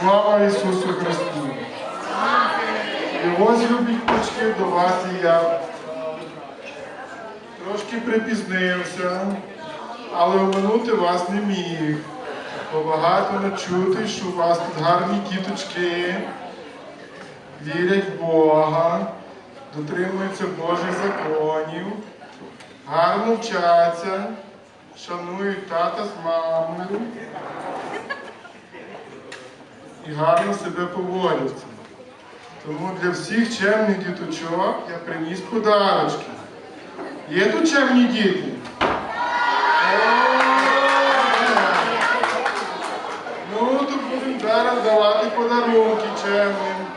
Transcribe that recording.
Слава Ісусу Христу! І ось любі кучки до вас і я. Трошки припізнився, але оминути вас не міг. Бо багато не чути, що у вас тут гарні кіточки. вірять в Бога, дотримуються Божих законів, гарно вчаться, шанують тата з мамою і гарно себе поводив. Тому для всіх чемних діточок я приніс подарочки. Є тут чемні діти? Ну, то будемо зараз давати подарунки чемним.